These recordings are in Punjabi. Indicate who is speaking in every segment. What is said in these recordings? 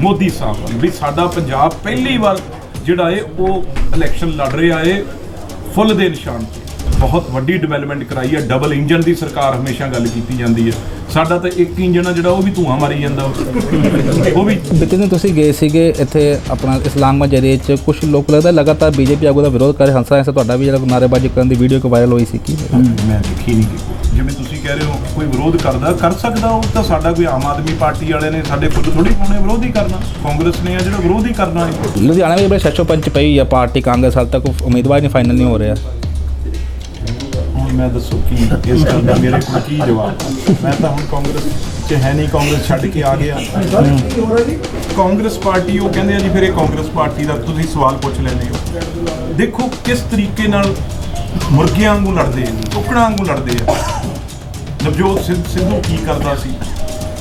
Speaker 1: ਮੋਦੀ ਸਾਹਿਬ ਵੱਲ ਵੀ ਸਾਡਾ ਪੰਜਾਬ ਪਹਿਲੀ ਵਾਰ ਜਿਹੜਾ ਏ ਉਹ ਇਲੈਕਸ਼ਨ ਲੜ ਰਿਹਾ ਏ ਫੁੱਲ ਦੇ ਨਿਸ਼ਾਨ ਤੇ। ਬਹੁਤ ਵੱਡੀ ਡਿਵੈਲਪਮੈਂਟ ਕਰਾਈ ਹੈ ਡਬਲ ਇੰਜਨ ਦੀ ਸਰਕਾਰ ਹਮੇਸ਼ਾ ਗੱਲ ਕੀਤੀ ਜਾਂਦੀ ਹੈ ਸਾਡਾ ਤਾਂ ਇੱਕ ਇੰਜਨ ਆ ਜਿਹੜਾ ਉਹ ਵੀ ਧੂਆਂ ਮਾਰੀ ਜਾਂਦਾ ਉਹ ਵੀ
Speaker 2: ਬੀਤੇ ਦਿਨ ਤੁਸੀਂ ਗਏ ਸੀਗੇ ਇੱਥੇ ਆਪਣਾ ਇਸਲਾਮਾਬਾਦ ਏਰੀਏ 'ਚ ਕੁਝ ਲੋਕ ਲੱਗਦਾ ਲਗਾਤਾਰ ਬੀਜੇਪੀ ਆਗੂ ਦਾ ਵਿਰੋਧ ਕਰ ਰਹੇ ਹੰਸਾ ਐਸਾ ਤੁਹਾਡਾ ਵੀ ਜਿਹੜਾ ਨਾਅਰੇਬਾਜ਼ੀ ਕਰਨ ਦੀ ਵੀਡੀਓ ਕੋ ਵਾਇਰਲ ਹੋਈ ਸੀ ਕੀ
Speaker 1: ਮੈਂ ਦੇਖੀ ਨਹੀਂ। ਜਿਵੇਂ ਤੁਸੀਂ ਕਹਿ ਰਹੇ ਹੋ ਕੋਈ ਵਿਰੋਧ ਕਰਦਾ ਕਰ ਸਕਦਾ ਉਹ ਤਾਂ ਸਾਡਾ ਕੋਈ ਆਮ ਆਦਮੀ ਪਾਰਟੀ ਵਾਲੇ ਨੇ ਸਾਡੇ ਖੁਦ ਥੋੜੀ ਪਾਉਣੇ ਵਿਰੋਧ ਹੀ ਕਰਨਾ। ਕਾਂਗਰਸ ਨੇ ਆ ਜਿਹੜਾ ਵਿਰੋਧ ਹੀ ਕਰਨਾ ਹੈ।
Speaker 2: ਲੁਧਿਆਣਾ ਵਿੱਚ ਬੜੇ ਸੈਸ਼ੋ ਪੰਚ ਪਈ ਆ ਪਾਰਟੀ ਕਾਂਗਰਸ ਹਾਲ ਤੱਕ ਉਮੀਦਵਾਰ ਨਹੀਂ ਫਾਈਨਲ ਨਹੀਂ ਹੋ ਰਿਹਾ।
Speaker 1: ਹੁਣ ਮੈਂ ਦੱਸੋ ਕੀ ਇਸ ਗੱਲ ਦਾ ਮੇਰੇ ਕੋਲ ਕੀ ਜਵਾਬ? ਮੈਂ ਤਾਂ ਹੁਣ ਕਾਂਗਰਸ 'ਚ ਹੈ ਨਹੀਂ ਕਾਂਗਰਸ ਛੱਡ ਕੇ ਆ ਗਿਆ। ਕਾਂਗਰਸ ਪਾਰਟੀ ਉਹ ਕਹਿੰਦੇ ਆ ਜੀ ਫਿਰ ਇਹ ਕਾਂਗਰਸ ਪਾਰਟੀ ਦਾ ਤੁਸੀਂ ਸਵਾਲ ਪੁੱਛ ਲੈਂਦੇ ਹੋ। ਦੇਖੋ ਕਿਸ ਤਰੀਕੇ ਨਾਲ ਮੁਰਗਿਆਂ ਵਾਂਗੂ ਲੜਦੇ ਆ, ਕੁੱਕੜਾਂ ਵਾਂਗੂ ਲੜਦੇ ਆ। ਨਵਜੋਤ ਸਿੰਘ ਸਿੱਧੂ ਕੀ ਕਰਦਾ ਸੀ?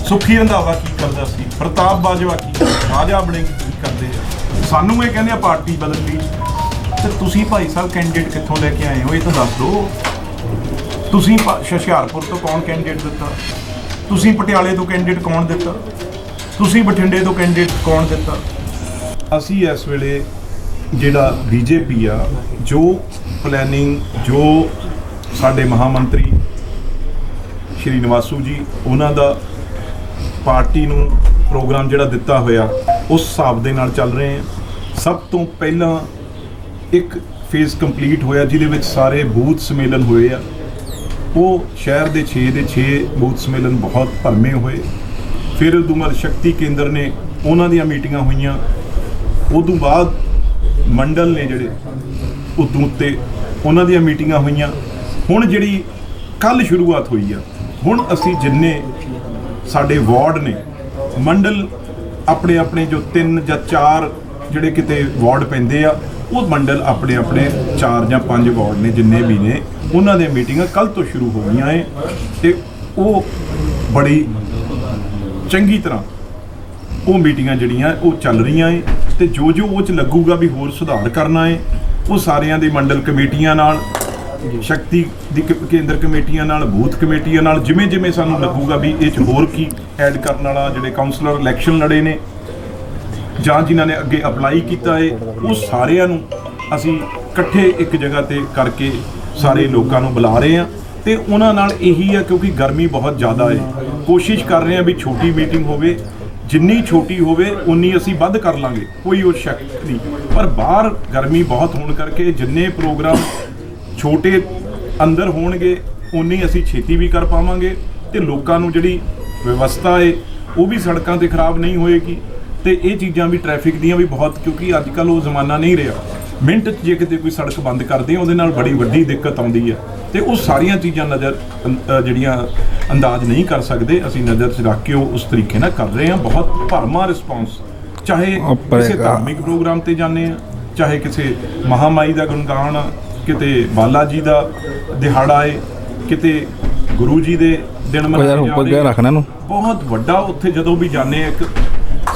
Speaker 1: ਸੁਖੀ ਰੰਧਾਵਾ ਕੀ ਕਰਦਾ ਸੀ? ਪ੍ਰਤਾਪ ਬਾਜਵਾ ਕੀ ਰਾਜਾ ਬਣੇ ਕੀ ਕਰਦੇ ਆ? ਸਾਨੂੰ ਇਹ ਕਹਿੰਦੇ ਆ ਪਾਰਟੀ ਬਦਲ ਲਈ। ਤੇ ਤੁਸੀਂ ਭਾਈ ਸਾਹਿਬ ਕੈਂਡੀਡੇਟ ਕਿੱਥੋਂ ਲੈ ਕੇ ਆਏ ਹੋ? ਇਹ ਤਾਂ ਦੱਸ ਦਿਓ। ਤੁਸੀਂ ਹੁਸ਼ਿਆਰਪੁਰ ਤੋਂ ਕੌਣ ਕੈਂਡੀਡੇਟ ਦਿੱਤਾ? ਤੁਸੀਂ ਪਟਿਆਲੇ ਤੋਂ ਕੈਂਡੀਡੇਟ ਕੌਣ ਦਿੱਤਾ? ਤੁਸੀਂ ਬਠਿੰਡੇ ਤੋਂ ਕੈਂਡੀਡੇਟ ਕੌਣ ਦਿੱਤਾ? ਅਸੀਂ ਇਸ ਵੇਲੇ ਜਿਹੜਾ ਬੀਜੇਪੀ ਆ, ਜੋ ਪਲੈਨਿੰਗ ਜੋ ਸਾਡੇ ਮਹਾਮੰਤਰੀ ਸ਼੍ਰੀ ਨਿਵਾਸੂ ਜੀ, ਉਹਨਾਂ ਦਾ ਪਾਰਟੀ ਨੂੰ ਪ੍ਰੋਗਰਾਮ ਜਿਹੜਾ ਦਿੱਤਾ ਹੋਇਆ, ਉਸ ਹਿਸਾਬ ਦੇ ਨਾਲ ਚੱਲ ਰਹੇ ਹਾਂ ਸਭ ਤੋਂ ਪਹਿਲਾਂ ਇੱਕ ਫੇਜ਼ ਕੰਪਲੀਟ ਹੋਇਆ, ਜਿਹਦੇ ਵਿੱਚ ਸਾਰੇ ਬੂਥ ਸਮੇਲਨ ਹੋਏ ਆ। ਉਹ ਸ਼ਹਿਰ ਦੇ 6 ਦੇ 6 ਬੂਥ ਸਮੇਲਨ ਬਹੁਤ ਭਰਮੇ ਹੋਏ। ਫਿਰ ਉਦੋਂ ਬਾਅਦ ਸ਼ਕਤੀ ਕੇਂਦਰ ਨੇ ਉਹਨਾਂ ਦੀਆਂ ਮੀਟਿੰਗਾਂ ਹੋਈਆਂ। ਉਦੋਂ ਬਾਅਦ ਮੰਡਲ ਨੇ ਜਿਹੜੇ ਉਦੋਂ ਉੱਤੇ ਉਹਨਾਂ ਦੀਆਂ ਮੀਟਿੰਗਾਂ ਹੋਈਆਂ। ਹੁਣ ਜਿਹੜੀ ਕੱਲ ਸ਼ੁਰੂਆਤ ਹੋਈ ਆ, ਹੁਣ ਅਸੀਂ ਜਿੰਨੇ ਸਾਡੇ ਵਾਰਡ ਨੇ, ਮੰਡਲ ਆਪਣੇ ਆਪਣੇ ਜੋ ਤਿੰਨ ਜਾਂ ਚਾਰ ਜਿਹੜੇ ਕਿਤੇ ਵਾਰਡ ਪੈਂਦੇ ਆ, ਉਹ ਮੰਡਲ ਆਪਣੇ ਆਪਣੇ ਚਾਰ ਜਾਂ ਪੰਜ ਵਾਰਡ ਨੇ ਜਿੰਨੇ ਵੀ ਨੇ, ਉਹਨਾਂ ਦੀਆਂ ਮੀਟਿੰਗਾਂ ਕੱਲ ਤੋਂ ਸ਼ੁਰੂ ਹੋ ਗਈਆਂ ਏ ਤੇ ਉਹ ਬੜੀ ਚੰਗੀ ਤਰ੍ਹਾਂ ਉਹ ਮੀਟਿੰਗਾਂ ਜਿਹੜੀਆਂ ਉਹ ਚੱਲ ਰਹੀਆਂ ਏ ਤੇ ਜੋ ਜੋ ਉਹ ਚ ਲੱਗੂਗਾ ਵੀ ਹੋਰ ਸੁਧਾਰ ਕਰਨਾ ਏ ਉਹ ਸਾਰਿਆਂ ਦੇ ਮੰਡਲ ਕਮੇਟੀਆਂ ਨਾਲ, ਸ਼ਕਤੀ ਦੀ ਕ- ਕੇਂਦਰ ਕਮੇਟੀਆਂ ਨਾਲ, ਬੂਥ ਕਮੇਟੀਆਂ ਨਾਲ ਜਿਵੇਂ ਜਿਵੇਂ ਸਾਨੂੰ ਲੱਗੂਗਾ ਵੀ ਇਹ ਚ ਹੋਰ ਕੀ ਐਡ ਕਰਨ ਵਾਲਾ ਜਿਹੜੇ ਕਾਉਂਸਲਰ ਇਲੈਕਸ਼ਨ ਲੜੇ ਨੇ, ਜਾਂ ਜਿਨ੍ਹਾਂ ਨੇ ਅੱਗੇ ਅਪਲਾਈ ਕੀਤਾ ਹੈ ਉਹ ਸਾਰਿਆਂ ਨੂੰ ਅਸੀਂ ਇਕੱਠੇ ਇੱਕ ਜਗ੍ਹਾ ਤੇ ਕਰਕੇ ਸਾਰੇ ਲੋਕਾਂ ਨੂੰ ਬੁਲਾ ਰਹੇ ਹਾਂ। ਤੇ ਉਹਨਾਂ ਨਾਲ ਇਹੀ ਆ ਕਿਉਂਕਿ ਗਰਮੀ ਬਹੁਤ ਜ਼ਿਆਦਾ ਹੈ ਕੋਸ਼ਿਸ਼ ਕਰ ਰਹੇ ਹਾਂ ਵੀ ਛੋਟੀ ਮੀਟਿੰਗ ਹੋਵੇ ਜਿੰਨੀ ਛੋਟੀ ਹੋਵੇ, ਉਨੀ ਅਸੀਂ ਵੱਧ ਕਰ ਲਾਂਗੇ। ਕੋਈ ਉਹ ਸ਼ੱਕ ਨਹੀਂ। ਪਰ ਬਾਹਰ ਗਰਮੀ ਬਹੁਤ ਹੋਣ ਕਰਕੇ ਜਿੰਨੇ ਪ੍ਰੋਗਰਾਮ ਛੋਟੇ ਅੰਦਰ ਹੋਣਗੇ, ਉਨੀ ਅਸੀਂ ਛੇਤੀ ਵੀ ਕਰ ਪਾਵਾਂਗੇ ਤੇ ਲੋਕਾਂ ਨੂੰ ਜਿਹੜੀ ਵਿਵਸਥਾ ਏ, ਉਹ ਵੀ ਸੜਕਾਂ ਤੇ ਖਰਾਬ ਨਹੀਂ ਹੋਏਗੀ ਤੇ ਇਹ ਚੀਜ਼ਾਂ ਵੀ ਟ੍ਰੈਫਿਕ ਦੀਆਂ ਵੀ ਬਹੁਤ, ਕਿਉਂਕਿ ਅੱਜ ਕੱਲ ਉਹ ਜ਼ਮਾਨਾ ਨਹੀਂ ਰਿਹਾ। ਮਿੰਟ 'ਚ ਜੇ ਕਿਤੇ ਕੋਈ ਸੜਕ ਬੰਦ ਕਰਦੇ ਆ ਉਹਦੇ ਨਾਲ ਬੜੀ ਵੱਡੀ ਦਿੱਕਤ ਆਉਂਦੀ ਹੈ। ਤੇ ਉਹ ਸਾਰੀਆਂ ਚੀਜ਼ਾਂ ਨਜ਼ਰ ਅੰ- ਜਿਹੜੀਆਂ ਅੰਦਾਜ਼ ਨਹੀਂ ਕਰ ਸਕਦੇ ਅਸੀਂ ਨਜ਼ਰ 'ਚ ਰੱਖ ਕੇ ਉਹ ਉਸ ਤਰੀਕੇ ਨਾਲ ਕਰ ਰਹੇ ਹਾਂ। ਬਹੁਤ ਭਰਮਾ ਰਿਸਪਾਂਸ ਚਾਹੇ ਕਿਸੇ ਧਾਰਮਿਕ ਪ੍ਰੋਗਰਾਮ ਤੇ ਜਾਂਦੇ ਆ ਚਾਹੇ ਕਿਸੇ ਮਹਾਮਾਈ ਦਾ ਗੁਣਗਾਨ ਕਿਤੇ ਬਾਲਾ ਜੀ ਦਾ ਦਿਹਾੜਾ ਏ ਕਿਤੇ ਗੁਰੂ ਜੀ ਦੇ ਦਿਨ ਮਨਾਏ
Speaker 2: ਉੱਪਰ ਗਿਆ। ਰੱਖਣਾ
Speaker 1: ਬਹੁਤ ਵੱਡਾ ਉੱਥੇ ਜਦੋਂ ਵੀ ਜਾਂਦੇ ਆ ਇੱਕ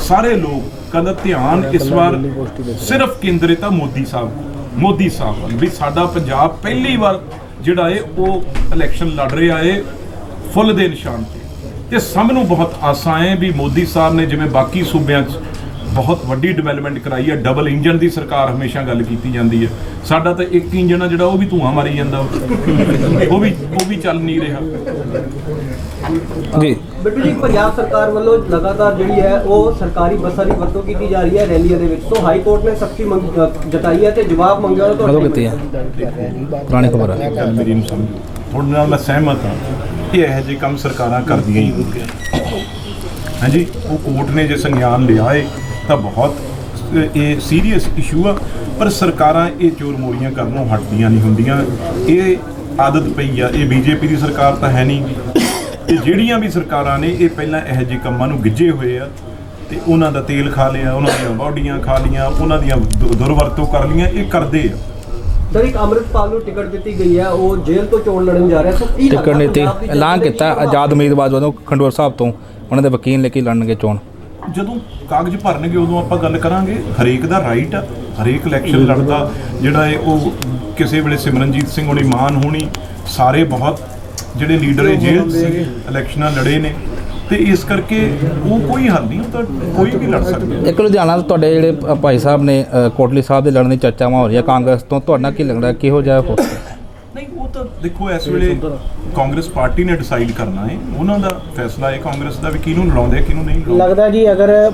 Speaker 1: ਸਾਰੇ ਲੋਕ ਕਹਿੰਦਾ ਧਿਆਨ ਇਸ ਵਾਰ ਸਿਰਫ ਕੇਂਦਰਿਤ ਆ ਮੋਦੀ ਸਾਹਿਬ ਮੋਦੀ ਸਾਹਿਬ ਵੱਲ। ਵੀ ਸਾਡਾ ਪੰਜਾਬ ਪਹਿਲੀ ਵਾਰ ਜਿਹੜਾ ਏ ਉਹ ਇਲੈਕਸ਼ਨ ਲੜ ਰਿਹਾ ਏ। ਫੁੱਲ ਦੇ ਨਿਸ਼ਾਨ ਤੇ। ਤੇ ਸਭ ਨੂੰ ਬਹੁਤ ਆਸਾਂ ਹੈ ਵੀ ਮੋਦੀ ਸਾਹਿਬ ਨੇ ਜਿਵੇਂ ਬਾਕੀ ਸੂਬਿਆਂ 'ਚ ਬਹੁਤ ਵੱਡੀ ਡਿਵੈਲਪਮੈਂਟ ਕਰਾਈ ਹੈ ਡਬਲ ਇੰਜਨ ਦੀ ਸਰਕਾਰ ਹਮੇਸ਼ਾ ਗੱਲ ਕੀਤੀ ਜਾਂਦੀ ਹੈ ਸਾਡਾ ਤਾਂ ਇੱਕ ਇੰਜਨ ਆ ਜਿਹੜਾ ਉਹ ਵੀ ਧੂਆਂ ਮਾਰੀ ਜਾਂਦਾ ਉਹ ਵੀ ਉਹ ਵੀ ਚੱਲ ਨਹੀਂ ਰਿਹਾ।
Speaker 2: ਜੀ।
Speaker 3: ਬਿੱਟੂ ਜੀ ਪੰਜਾਬ ਸਰਕਾਰ ਵੱਲੋਂ ਲਗਾਤਾਰ ਜਿਹੜੀ ਹੈ ਉਹ ਸਰਕਾਰੀ ਬੱਸਾਂ ਦੀ ਵਰਤੋਂ ਕੀਤੀ ਜਾ ਰਹੀ ਹੈ ਰੈਲੀਆਂ ਦੇ ਵਿੱਚ। ਸੋ ਹਾਈ ਕੋਰਟ ਨੇ ਸਖਤੀ ਜਤਾਈ ਹੈ ਤੇ ਜਵਾਬ ਮੰਗਿਆ ਉਹ
Speaker 2: ਹੈ? ਪੁਰਾਣੀ ਖਬਰ ਹੈ।
Speaker 1: ਮੇਰੀ ਨੂੰ ਸਮਝੋ ਤੁਹਾਡੇ ਨਾਲ ਮੈਂ ਸਹਿਮਤ ਹਾਂ। ਕਿ ਇਹੋ ਜਿਹੇ ਕੰਮ ਸਰਕਾਰਾਂ ਕਰਦੀਆਂ ਹੀ ਹੁੰਦੀਆਂ। ਹਾਂਜੀ, ਉਹ ਕੋਰਟ ਨੇ ਜੇ ਸੰਗਿਆਨ ਲਿਆ ਏ, ਤਾਂ ਬਹੁਤ, ਇਹ ਸੀਰੀਅਸ ਇਸ਼ੂ ਆ, ਪਰ ਸਰਕਾਰਾਂ ਇਹ ਚੋਰ ਮੋਰੀਆਂ ਕਰਨੋਂ ਹਟਦੀਆਂ ਨਹੀਂ ਹੁੰਦੀਆਂ। ਇਹ ਆਦਤ ਪਈ ਆ, ਇਹ ਬੀਜੇਪੀ ਦੀ ਸਰਕਾਰ ਤਾਂ ਹੈ ਨਹੀਂ। ਤੇ ਜਿਹੜੀਆਂ ਵੀ ਸਰਕਾਰਾਂ ਨੇ, ਇਹ ਪਹਿਲਾਂ ਇਹੋ ਜਿਹੇ ਕੰਮਾਂ ਨੂੰ ਗਿੱਜੇ ਹੋਏ ਆ, ਤੇ ਉਹਨਾਂ ਦਾ ਤੇਲ ਖਾ ਲਿਆ, ਉਹਨਾਂ ਦੀਆਂ ਬਾਡੀਆਂ ਖਾ ਲੀਆਂ, ਉਹਨਾਂ ਦੀਆਂ ਦੁ- ਦੁਰਵਰਤੋਂ ਕਰ ਲੀਆਂ, ਇਹ ਕਰਦੇ ਆ।
Speaker 3: ਸਰ ਇੱਕ ਅੰਮ੍ਰਿਤਪਾਲ ਨੂੰ ਟਿਕਟ ਦਿੱਤੀ ਗਈ ਹੈ ਉਹ ਜੇਲ੍ਹ ਤੋਂ ਚੋਣ ਲੜਨ ਜਾ ਰਿਹਾ। ਸੋ ਕੀ
Speaker 2: ਟਿਕਟ ਨੀਤੀ ਐਲਾਨ ਕੀਤਾ ਆਜ਼ਾਦ ਉਮੀਦਵਾਰ ਵੱਲੋਂ ਖੰਡੂਰ ਸਾਹਿਬ ਤੋਂ ਉਹਨਾਂ ਦੇ ਵਕੀਲ ਲੈ ਕੇ ਲੜਨਗੇ ਚੋਣ?
Speaker 1: ਜਦੋਂ ਕਾਗਜ਼ ਭਰਨਗੇ ਉਦੋਂ ਆਪਾਂ ਗੱਲ ਕਰਾਂਗੇ। ਹਰੇਕ ਦਾ ਰਾਈਟ ਆ ਹਰੇਕ ਇਲੈਕਸ਼ਨ ਲੜਦਾ। ਜਿਹੜਾ ਹੈ ਉਹ ਕਿਸੇ ਵੇਲੇ ਸਿਮਰਨਜੀਤ ਸਿੰਘ ਹੋਣੀ ਮਾਨ ਹੋਣੀ ਸਾਰੇ ਬਹੁਤ ਜਿਹੜੇ ਲੀਡਰ ਇਹ ਜੇਲ੍ਹ ਸੀ ਇਲੈਕਸ਼ਨਾਂ ਲੜੇ ਨੇ। ਤੇ ਇਸ ਕਰਕੇ ਉਹ ਕੋਈ ਹੱਲ ਨਹੀਂ ਉਹ ਤਾਂ ਕੋਈ ਵੀ ਲੜ ਸਕਦਾ।
Speaker 2: ਇੱਕ ਲੁਧਿਆਣਾ ਤੋਂ ਤੁਹਾਡੇ ਜਿਹੜੇ ਭਾਈ ਸਾਹਿਬ ਨੇ ਕੋਟਲੀ ਸਾਹਿਬ ਦੇ ਲੜਨ ਦੀ ਚਰਚਾਵਾਂ ਹੋ ਰਹੀਆਂ ਕਾਂਗਰਸ ਤੋਂ ਤੁਹਾਡਾ ਕੀ ਲੱਗਦਾ ਕਿਹੋ ਜਿਹਾ ਹੋ ਸਕਦਾ?
Speaker 1: ਨਹੀਂ ਉਹ ਤਾਂ ਦੇਖੋ ਇਸ ਵੇਲੇ ਕਾਂਗਰਸ ਪਾਰਟੀ ਨੇ ਡਿਸਾਈਡ ਕਰਨਾ ਹੈ ਉਹਨਾਂ ਦਾ ਫੈਸਲਾ ਹੈ ਕਾਂਗਰਸ ਦਾ ਵੀ ਕਿਹਨੂੰ ਲੜਾਉਂਦੇ ਆ, ਕਿਹਨੂੰ ਨਹੀਂ ਲੜਾਉਂਦੇ।
Speaker 4: ਲੱਗਦਾ ਜੀ ਅਗਰ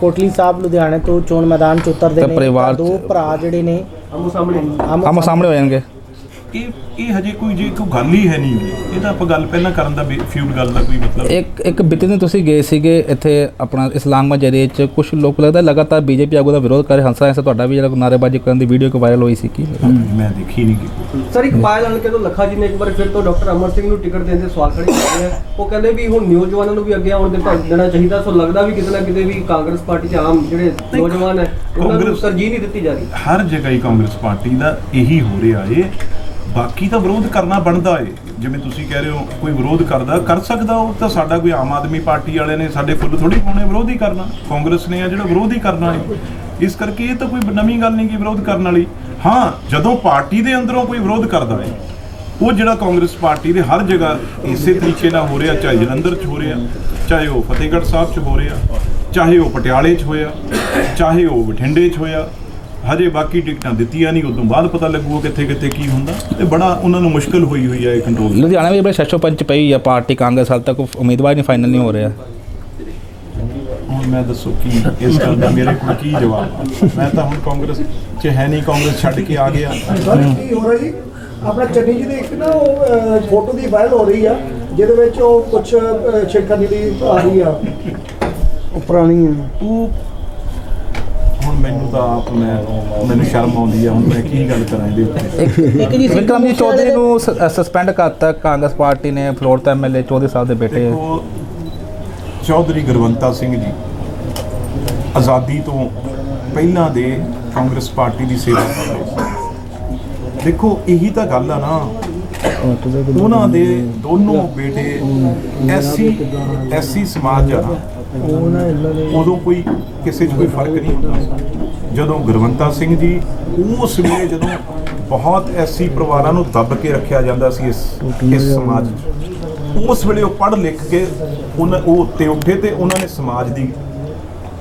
Speaker 4: ਕੋਟਲੀ ਸਾਹਿਬ ਲੁਧਿਆਣੇ ਤੋਂ ਚੋਣ ਮੈਦਾਨ ਚ ਉਤਰਦੇ
Speaker 2: ਤਾਂ
Speaker 4: ਨੇ ਦੋ ਭਰਾ ਜਿਹੜੇ ਨੇ
Speaker 3: ਆਮੋ ਸਾਹਮਣੇ।
Speaker 4: ਆਮੋ
Speaker 2: ਆਮੋ ਸਾਹਮਣੇ ਹੋ ਜਾਣਗੇ।
Speaker 1: ਇਹ ਇਹ ਹਜੇ ਕੋਈ ਜੇ ਕੋਈ ਗੱਲ ਹੀ ਹੈ ਨਹੀਂ। ਇਹ ਤਾਂ ਆਪਾਂ ਗੱਲ ਪਹਿਲਾਂ ਕਰਨ ਦਾ ਫਿਊਡ ਗੱਲ ਦਾ ਕੋਈ ਮਤਲਬ
Speaker 2: ਇੱਕ ਇੱਕ ਬੀਤੇ ਦਿਨ ਤੁਸੀਂ ਗਏ ਸੀਗੇ ਇੱਥੇ ਆਪਣਾ ਇਸਲਾਮਾਬਾਦ ਏਰੀਏ 'ਚ ਕੁਝ ਲੋਕ ਲੱਗਦਾ ਲਗਾਤਾਰ ਬੀਜੇਪੀ ਆਗੂ ਦਾ ਵਿਰੋਧ ਕਰ ਰਹੇ ਹੰਸਾ ਐਸਾ ਤੁਹਾਡਾ ਵੀ ਜਿਹੜਾ ਨਾਅਰੇਬਾਜ਼ੀ ਕਰਨ ਦੀ ਵੀਡੀਓ ਕੋ ਵਾਇਰਲ ਹੋਈ ਸੀ ਕੀ
Speaker 1: ਮੈਂ ਦੇਖੀ ਨਹੀਂ ਗੀ।
Speaker 3: ਸਰ ਇੱਕ ਪਾਇਲ ਹਲਕੇ ਤੋਂ ਲੱਖਾ ਜੀ ਨੇ ਇੱਕ ਵਾਰ ਫਿਰ ਤੋਂ ਡਾਕਟਰ ਅਮਰ ਸਿੰਘ ਨੂੰ ਟਿਕਟ ਦੇਣ ਦੇ ਸਵਾਲ ਖੜੇ ਕੀਤੇ ਆ। ਉਹ ਕਹਿੰਦੇ ਵੀ ਹੁਣ ਨੌਜਵਾਨਾਂ ਨੂੰ ਵੀ ਅੱਗੇ ਆਉਣ ਦੇ ਦੇਣਾ ਚਾਹੀਦਾ। ਸੋ ਲੱਗਦਾ ਵੀ ਕਿਤੇ ਨਾ ਕਿਤੇ ਵੀ ਕਾਂਗਰਸ ਪਾਰਟੀ 'ਚ ਆਮ ਜਿਹੜੇ ਨੌਜਵਾਨ ਹੈ ਉਹਨਾਂ ਨੂੰ ਤਰਜੀਹ ਨਹੀਂ ਦਿੱਤੀ ਜਾ ਰਹੀ।
Speaker 1: ਹਰ ਜਗ੍ਹਾ ਹੀ ਕਾਂਗਰਸ ਪਾਰਟੀ ਦਾ ਇਹੀ ਹੋ ਰਿਹਾ ਏ। ਬਾਕੀ ਤਾਂ ਵਿਰੋਧ ਕਰਨਾ ਬਣਦਾ ਏ। ਜਿਵੇਂ ਤੁਸੀਂ ਕਹਿ ਰਹੇ ਹੋ, ਕੋਈ ਵਿਰੋਧ ਕਰਦਾ, ਕਰ ਸਕਦਾ ਉਹ। ਤਾਂ ਸਾਡਾ ਕੋਈ ਆਮ ਆਦਮੀ ਪਾਰਟੀ ਵਾਲੇ ਨੇ ਸਾਡੇ ਫੁੱਲ ਥੋੜੀ ਪਾਉਣੇ ਵਿਰੋਧ ਹੀ ਕਰਨਾ। ਕਾਂਗਰਸ ਨੇ ਆ ਜਿਹੜਾ ਵਿਰੋਧ ਹੀ ਕਰਨਾ ਏ। ਇਸ ਕਰਕੇ ਇਹ ਤਾਂ ਕੋਈ ਨਵੀਂ ਗੱਲ ਨਹੀਂ ਕਿ ਵਿਰੋਧ ਕਰਨ ਵਾਲੀ। ਹਾਂ, ਜਦੋਂ ਪਾਰਟੀ ਦੇ ਅੰਦਰੋਂ ਕੋਈ ਵਿਰੋਧ ਕਰਦਾ ਏ, ਉਹ ਜਿਹੜਾ ਕਾਂਗਰਸ ਪਾਰਟੀ ਦੇ ਹਰ ਜਗ੍ਹਾ ਇਸੇ ਤਰੀਕੇ ਨਾਲ ਹੋ ਰਿਹਾ, ਚਾਹੇ ਜਲੰਧਰ 'ਚ ਹੋ ਰਿਹਾ, ਚਾਹੇ ਉਹ ਫਤਿਹਗੜ੍ਹ ਸਾਹਿਬ 'ਚ ਹੋ ਰਿਹਾ, ਚਾਹੇ ਉਹ ਪਟਿਆਲੇ 'ਚ ਹੋਇਆ, ਚਾਹੇ ਉਹ ਬਠਿੰਡੇ 'ਚ ਹੋਇਆ ਹਜੇ ਬਾਕੀ ਟਿਕਟਾਂ ਦਿੱਤੀਆਂ ਨਹੀਂ ਉਦੋਂ ਬਾਅਦ ਪਤਾ ਲੱਗੂਗਾ ਕਿੱਥੇ ਕਿੱਥੇ ਕੀ ਹੁੰਦਾ। ਤੇ ਬੜਾ ਉਹਨਾਂ ਨੂੰ ਮੁਸ਼ਕਲ ਹੋਈ ਹੋਈ ਹੈ ਇਹ ਕੰਟਰੋਲ
Speaker 2: ਲੁਧਿਆਣਾ ਵਿੱਚ ਬੜੇ ਸ਼ਸ਼ੋ ਪੰਚ ਪਈ ਆ ਪਾਰਟੀ ਕਾਂਗਰਸ ਹਾਲ ਤੱਕ ਉਮੀਦਵਾਰ ਨਹੀਂ ਫਾਈਨਲ ਨਹੀਂ ਹੋ ਰਿਹਾ।
Speaker 1: ਹੁਣ ਮੈਂ ਦੱਸੋ ਕੀ ਇਸ ਗੱਲ ਦਾ ਮੇਰੇ ਕੋਲ ਕੀ ਜਵਾਬ ਆ? ਮੈਂ ਤਾਂ ਹੁਣ ਕਾਂਗਰਸ 'ਚ ਹੈ ਨਹੀਂ ਕਾਂਗਰਸ ਛੱਡ ਕੇ ਆ ਗਿਆ।
Speaker 5: ਸਰ ਕੀ ਹੋ ਰਿਹਾ ਜੀ? ਆਪਣਾ ਚੰਨੀ ਜੀ ਦੀ ਇੱਕ ਨਾ ਉਹ ਅਹ, ਫੋਟੋ ਦੀ ਵਾਇਰਲ ਹੋ ਰਹੀ ਆ ਜਿਹਦੇ ਵਿੱਚ ਉਹ ਕੁਝ ਛੇੜਖਾਨੀ ਦੀ ਆ ਰਹੀ ਆ। ਉਹ ਪੁਰਾਣੀ ਆ।
Speaker 1: ਉਹ ਮੈਨੂੰ ਤਾਂ ਆਪ ਮੈਂ ਮੈਨੂੰ ਸ਼ਰਮ ਆਉਂਦੀ ਆ ਹੁਣ ਮੈਂ ਕੀ ਗੱਲ ਕਰਾਂ ਇਹਦੇ ਉੱਤੇ?
Speaker 4: ਇੱਕ ਜੀ
Speaker 2: ਵਿਕਰਮ ਜੀ ਚੌਧਰੀ ਨੂੰ ਸਸਪੈਂਡ ਕਰਤਾ ਕਾਂਗਰਸ ਪਾਰਟੀ ਨੇ ਫਲੋਰ ਤੋਂ ਐਮਐਲਏ ਚੌਧਰੀ ਸਾਹਿਬ ਦੇ ਬੇਟੇ।
Speaker 1: ਦੇਖੋ ਚੌਧਰੀ ਗੁਰਵੰਤਾ ਸਿੰਘ ਜੀ ਆਜ਼ਾਦੀ ਤੋਂ ਪਹਿਲਾਂ ਦੇ ਕਾਂਗਰਸ ਪਾਰਟੀ ਦੀ ਸੇਵਾ ਕਰ ਰਹੇ ਸੀ। ਦੇਖੋ ਇਹੀ ਤਾਂ ਗੱਲ ਆ ਨਾ। ਉਹਨਾਂ ਦੇ ਦੋਨੋਂ ਬੇਟੇ ਐਸੀ ਐਸੀ ਸਮਾਜ ਆ ਨਾ ਉਦੋਂ ਕੋਈ ਕਿਸੇ 'ਚ ਕੋਈ ਫ਼ਰਕ ਨਹੀਂ ਹੁੰਦਾ ਸੀ। ਜਦੋਂ ਗੁਰਵੰਤਾ ਸਿੰਘ ਜੀ ਉਸ ਵੇਲੇ ਜਦੋਂ ਬਹੁਤ ਐਸੀ ਪਰਿਵਾਰਾਂ ਨੂੰ ਦੱਬ ਕੇ ਰੱਖਿਆ ਜਾਂਦਾ ਸੀ ਇਸ ਇਸ ਸਮਾਜ 'ਚ, ਉਸ ਵੇਲੇ ਉਹ ਪੜ੍ਹ ਲਿਖ ਕੇ ਉਹਨਾਂ ਉਹ ਉੱਤੇ ਉੱਠੇ ਤੇ ਉਹਨਾਂ ਨੇ ਸਮਾਜ ਦੀ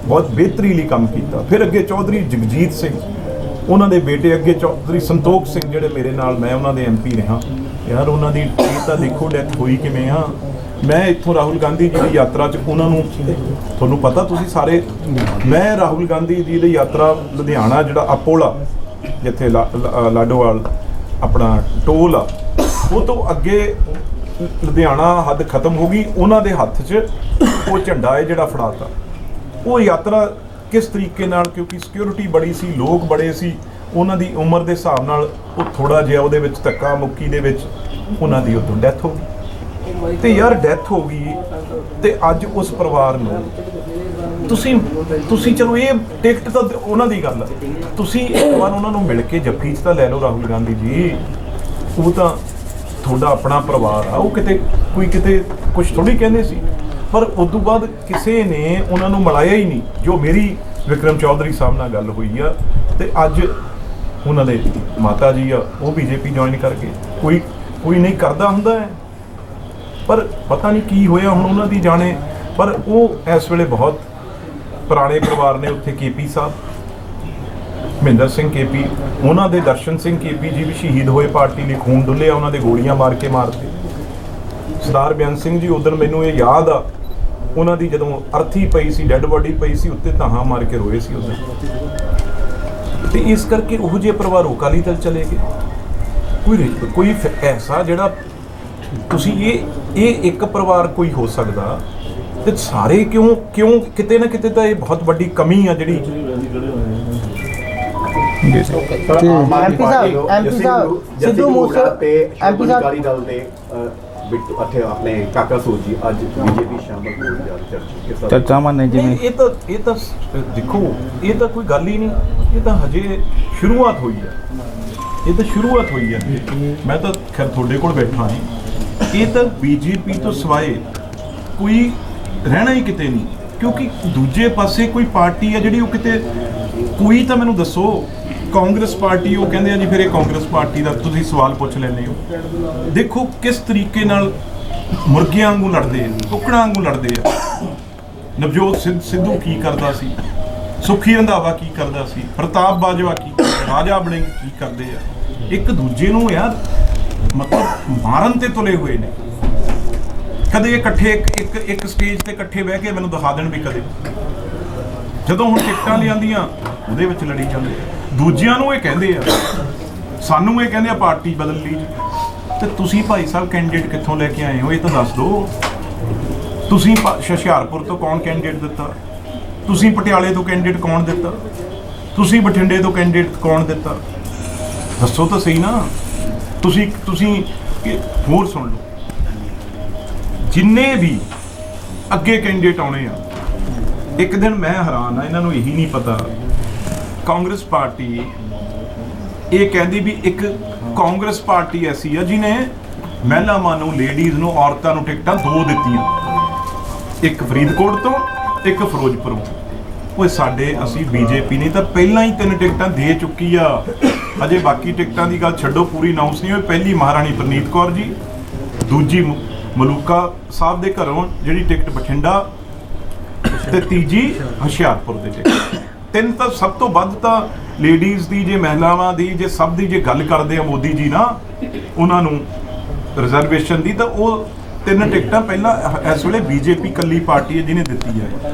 Speaker 1: ਬਹੁਤ ਬਿਹਤਰੀ ਲਈ ਕੰਮ ਕੀਤਾ। ਫਿਰ ਅੱਗੇ ਚੌਧਰੀ ਜਗਜੀਤ ਸਿੰਘ, ਉਹਨਾਂ ਦੇ ਬੇਟੇ ਅੱਗੇ ਚੌਧਰੀ ਸੰਤੋਖ ਸਿੰਘ ਜਿਹੜੇ ਮੇਰੇ ਨਾਲ ਮੈਂ ਉਹਨਾਂ ਦੇ ਐਮਪੀ ਰਿਹਾ। ਯਾਰ ਉਹਨਾਂ ਦੀ ਤਾਂ ਦੇਖੋ ਡੈਥ ਹੋਈ ਕਿਵੇਂ ਆ। ਮੈਂ ਇੱਥੋਂ ਰਾਹੁਲ ਗਾਂਧੀ ਜੀ ਦੀ ਯਾਤਰਾ 'ਚ ਉਹਨਾਂ ਨੂੰ ਤੁਹਾਨੂੰ ਪਤਾ ਤੁਸੀਂ ਸਾਰੇ, ਮੈਂ ਰਾਹੁਲ ਗਾਂਧੀ ਜੀ ਦੀ ਯਾਤਰਾ ਲੁਧਿਆਣਾ, ਜਿਹੜਾ ਆਪੋਲਾ ਜਿੱਥੇ ਲਾ- ਲਾਡੋਵਾਲ ਆਪਣਾ ਟੋਲ ਆ, ਉਹ ਤੋਂ ਅੱਗੇ ਲੁਧਿਆਣਾ ਹੱਦ ਖਤਮ ਹੋ ਗਈ। ਉਹਨਾਂ ਦੇ ਹੱਥ 'ਚ ਉਹ ਝੰਡਾ ਹੈ ਜਿਹੜਾ ਫੜਾਤਾ। ਉਹ ਯਾਤਰਾ ਕਿਸ ਤਰੀਕੇ ਨਾਲ, ਕਿਉਂਕਿ ਸਿਕਿਉਰਿਟੀ ਬੜੀ ਸੀ, ਲੋਕ ਬੜੇ ਸੀ, ਉਹਨਾਂ ਦੀ ਉਮਰ ਦੇ ਹਿਸਾਬ ਨਾਲ ਉਹ ਥੋੜਾ ਜਿਹਾ ਉਹਦੇ ਵਿੱਚ ਧੱਕਾ ਮੁੱਕੀ ਦੇ ਵਿੱਚ ਉਹਨਾਂ ਦੀ ਉਦੋਂ ਡੈਥ ਹੋ ਗਈ। ਤੇ ਯਾਰ ਡੈਥ ਹੋ ਗਈ ਤੇ ਅੱਜ ਉਸ ਪਰਿਵਾਰ ਨੂੰ ਤੁਸੀਂ ਤੁਸੀਂ ਚਲੋ ਇਹ ਟਿਕਟ ਤਾਂ ਉਹਨਾਂ ਦੀ ਗੱਲ ਹੈ ਤੁਸੀਂ ਇੱਕ ਵਾਰ ਉਹਨਾਂ ਨੂੰ ਮਿਲ ਕੇ ਜੱਫੀ 'ਚ ਤਾਂ ਲੈ ਲਓ ਰਾਹੁਲ ਗਾਂਧੀ ਜੀ। ਉਹ ਤਾਂ ਤੁਹਾਡਾ ਆਪਣਾ ਪਰਿਵਾਰ ਆ, ਉਹ ਕਿਤੇ ਕੋਈ ਕਿਤੇ ਕੁਝ ਥੋੜੀ ਕਹਿੰਦੇ ਸੀ। ਪਰ ਉਸ ਤੋਂ ਬਾਅਦ ਕਿਸੇ ਨੇ ਉਹਨਾਂ ਨੂੰ ਮਿਲਾਇਆ ਹੀ ਨਹੀਂ, ਜੋ ਮੇਰੀ ਵਿਕਰਮ ਚੌਧਰੀ ਸਾਹਿਬ ਨਾਲ ਗੱਲ ਹੋਈ ਆ। ਤੇ ਅੱਜ ਉਹਨਾਂ ਦੇ ਮਾਤਾ ਜੀ ਆ, ਉਹ ਬੀਜੇਪੀ ਜੁਆਇਨ ਕਰਕੇ ਕੋਈ ਕੋਈ ਨਹੀਂ ਕਰਦਾ ਹੁੰਦਾ ਹੈ। ਪਰ ਪਤਾ ਨਹੀਂ ਕੀ ਹੋਇਆ, ਹੁਣ ਉਹਨਾਂ ਦੀ ਜਾਣੇ, ਪਰ ਉਹ ਇਸ ਵੇਲੇ ਬਹੁਤ ਪੁਰਾਣੇ ਪਰਿਵਾਰ ਨੇ ਉੱਥੇ ਕੇਪੀ ਸਾਹਿਬ, ਮਹਿੰਦਰ ਸਿੰਘ ਕੇਪੀ ਉਹਨਾਂ ਦੇ ਦਰਸ਼ਨ ਸਿੰਘ ਕੇਪੀ ਜੀ ਵੀ ਸ਼ਹੀਦ ਹੋਏ, ਪਾਰਟੀ ਲਈ ਖੂਨ ਡੁੱਲਿਆ, ਉਹਨਾਂ ਦੇ ਗੋਲੀਆਂ ਮਾਰ ਕੇ ਮਾਰਤੇ। ਸਰਦਾਰ ਬਿਆਨ ਸਿੰਘ ਜੀ ਉਦੋਂ ਮੈਨੂੰ ਇਹ ਯਾਦ ਆ, ਉਹਨਾਂ ਦੀ ਜਦੋਂ ਅਰਥੀ ਪਈ ਸੀ, ਡੈੱਡ ਬਾਡੀ ਪਈ ਸੀ, ਉੱਤੇ ਧਾਹਾਂ ਮਾਰ ਕੇ ਰੋਏ ਸੀ ਉਦੋਂ। ਤੇ ਇਸ ਕਰਕੇ ਉਹ ਜਿਹੇ ਪਰਿਵਾਰ ਉਹ ਅਕਾਲੀ ਦਲ ਚਲੇ ਗਏ। ਕੋਈ ਕੋਈ ਐਸਾ ਜਿਹੜਾ ਤੁਸੀਂ ਇਹ ਇਹ ਇੱਕ ਪਰਿਵਾਰ ਕੋਈ ਹੋ ਸਕਦਾ ਤੇ ਸਾਰੇ ਕਿਉਂ ਕਿਉਂ ਕਿਤੇ ਨਾ ਕਿਤੇ ਤਾਂ ਇਹ ਬਹੁਤ ਵੱਡੀ ਕਮੀ ਆ ਜਿਹੜੀ
Speaker 4: ਐਮਪੀ ਸਾਹਿਬ ਐਮਪੀ ਸਾਹਿਬ ਸਿੱਧੂ ਮੂਸੇ
Speaker 6: ਤੇ
Speaker 4: ਐਮਪੀ ਸਾਹਿਬ
Speaker 6: ਅਕਾਲੀ ਦਲ ਦੇ ਅ, ਬਿੱਟੂ ਇੱਥੇ ਆਪਣੇ ਕਾਕਾ ਸੂਜੀ ਅੱਜ ਬੀਜੇਪੀ ਸ਼ਾਮਲ ਹੋ ਗਿਆ ਚਰਚ ਕਿਸ ਤਰ੍ਹਾਂ
Speaker 2: ਚਰਚਾਵਾਂ ਨੇ ਜਿਵੇਂ
Speaker 1: ਨਹੀਂ, ਇਹ ਤਾਂ ਇਹ ਤਾਂ ਸ- ਦੇਖੋ ਇਹ ਤਾਂ ਕੋਈ ਗੱਲ ਹੀ ਨਹੀਂ। ਇਹ ਤਾਂ ਹਜੇ ਸ਼ੁਰੂਆਤ ਹੋਈ ਹੈ। ਇਹ ਤਾਂ ਸ਼ੁਰੂਆਤ ਹੋਈ ਹੈ। ਮੈਂ ਤਾਂ ਖੈਰ ਤੁਹਾਡੇ ਕੋਲ ਬੈਠਾ ਹਾਂ। ਇਹ ਤਾਂ ਬੀਜੇਪੀ ਤੋਂ ਸਿਵਾਏ ਕੋਈ ਰਹਿਣਾ ਹੀ ਕਿਤੇ ਨਹੀਂ, ਕਿਉਂਕਿ ਦੂਜੇ ਪਾਸੇ ਕੋਈ ਪਾਰਟੀ ਹੈ ਜਿਹੜੀ ਉਹ ਕਿਤੇ ਕੋਈ ਤਾਂ ਮੈਨੂੰ ਦੱਸੋ, ਕਾਂਗਰਸ ਪਾਰਟੀ, ਉਹ ਕਹਿੰਦੇ ਆ ਜੀ ਫਿਰ ਇਹ ਕਾਂਗਰਸ ਪਾਰਟੀ ਦਾ ਤੁਸੀਂ ਸਵਾਲ ਪੁੱਛ ਲੈਂਦੇ ਹੋ। ਦੇਖੋ ਕਿਸ ਤਰੀਕੇ ਨਾਲ ਮੁਰਗੀਆਂ ਵਾਂਗੂ ਲੜਦੇ ਆ, ਕੁੱਕੜਾਂ ਵਾਂਗੂ ਲੜਦੇ ਆ। ਨਵਜੋਤ ਸਿੱਧ- ਸਿੱਧੂ ਕੀ ਕਰਦਾ ਸੀ? ਸੁਖੀ ਰੰਧਾਵਾ ਕੀ ਕਰਦਾ ਸੀ? ਪ੍ਰਤਾਪ ਬਾਜਵਾ ਕੀ ਰਾਜਾ ਬੜਿੰਗ ਕੀ ਕਰਦੇ ਆ? ਇੱਕ ਦੂਜੇ ਨੂੰ ਯਾਰ ਮਤਲਬ ਮਾਰਨ ਤੇ ਤੁਲੇ ਹੋਏ ਨੇ। ਕਦੇ ਇਕੱਠੇ ਇੱਕ ਇੱਕ ਸਟੇਜ ਤੇ ਇਕੱਠੇ ਬਹਿ ਕੇ ਮੈਨੂੰ ਦਿਖਾ ਦੇਣ ਵੀ ਕਦੇ। ਜਦੋਂ ਹੁਣ ਟਿਕਟਾਂ ਲਿਆਂਦੀਆਂ, ਉਹਦੇ ਵਿੱਚ ਲੜੀ ਜਾਂਦੇ। ਦੂਜਿਆਂ ਨੂੰ ਇਹ ਕਹਿੰਦੇ ਆ, ਸਾਨੂੰ ਇਹ ਕਹਿੰਦੇ ਆ ਪਾਰਟੀ ਬਦਲ ਲਈ। ਜੀ। ਤੇ ਤੁਸੀਂ ਭਾਈ ਸਾਹਿਬ ਕੈਂਡੀਡੇਟ ਕਿੱਥੋਂ ਲੈ ਕੇ ਆਏ ਹੋ, ਇਹ ਤਾਂ ਦੱਸ ਦਿਓ ਤੁਸੀਂ ਹੁਸ਼ਿਆਰਪੁਰ ਤੋਂ ਕੌਣ ਕੈਂਡੀਡੇਟ ਦਿੱਤਾ? ਤੁਸੀਂ ਪਟਿਆਲੇ ਤੋਂ ਕੈਂਡੀਡੇਟ ਕੌਣ ਦਿੱਤਾ? ਤੁਸੀਂ ਬਠਿੰਡੇ ਤੋਂ ਕੈਂਡੀਡੇਟ ਕੌਣ ਦਿੱਤਾ? ਦੱਸੋ ਤਾਂ ਸਹੀ ਨਾ। ਤੁਸੀਂ ਤੁਸੀਂ ਕਿ- ਹੋਰ ਸੁਣ ਲਓ। ਜਿੰਨੇ ਵੀ ਅੱਗੇ ਕੈਂਡੀਡੇਟ ਆਉਣੇ ਆ, ਇੱਕ ਦਿਨ ਮੈਂ ਹੈਰਾਨ ਆ, ਇਹਨਾਂ ਨੂੰ ਇਹੀ ਨਹੀਂ ਪਤਾ। ਕਾਂਗਰਸ ਪਾਰਟੀ, ਇਹ ਕਹਿੰਦੀ ਵੀ ਇੱਕ ਕਾਂਗਰਸ ਪਾਰਟੀ ਐਸੀ ਆ ਜਿਨੇ ਮਹਿਲਾਵਾਂ ਨੂੰ ਲੇਡੀਜ਼ ਨੂੰ ਔਰਤਾਂ ਨੂੰ ਟਿਕਟਾਂ ਦੋ ਦਿੱਤੀਆਂ। ਇੱਕ ਫਰੀਦਕੋਟ ਤੋਂ, ਇੱਕ ਫਿਰੋਜ਼ਪੁਰੋਂ। ਓਏ ਸਾਡੇ, ਅਸੀਂ ਬੀਜੇਪੀ ਨੇ ਤਾਂ ਪਹਿਲਾਂ ਹੀ ਤਿੰਨ ਟਿਕਟਾਂ ਦੇ ਚੁੱਕੀ ਆ। ਅਜੇ ਬਾਕੀ ਟਿਕਟਾਂ ਦੀ ਗੱਲ ਛੱਡੋ, ਪੂਰੀ ਅਨਾਉਂਸ ਨਹੀਂ ਹੋਈ। ਪਹਿਲੀ ਮਹਾਰਾਣੀ ਪ੍ਰਨੀਤ ਕੌਰ ਜੀ, ਦੂਜੀ ਮਲੂਕਾ ਸਾਹਿਬ ਦੇ ਘਰੋਂ ਜਿਹੜੀ ਟਿਕਟ ਬਠਿੰਡਾ ਤੇ ਤੀਜੀ ਹੁਸ਼ਿਆਰਪੁਰ ਦੇ ਟਿਕਟ। ਤਿੰਨ ਤਾਂ ਸਭ ਤੋਂ ਵੱਧ ਤਾਂ ਲੇਡੀਜ਼ ਦੀ, ਜੇ ਮਹਿਲਾਵਾਂ ਦੀ, ਜੇ ਸਭ ਦੀ ਜੇ ਗੱਲ ਕਰਦੇ ਆ ਮੋਦੀ ਜੀ ਨਾ ਉਹਨਾਂ ਨੂੰ ਰਿਜ਼ਰਵੇਸ਼ਨ ਦੀ, ਤਾਂ ਉਹ ਤਿੰਨ ਟਿਕਟਾਂ ਪਹਿਲਾਂ, ਇਸ ਵੇਲੇ ਬੀਜੇਪੀ ਕੱਲੀ ਪਾਰਟੀ ਹੈ ਜਿਹਨੇ ਦਿੱਤੀ ਹੈ।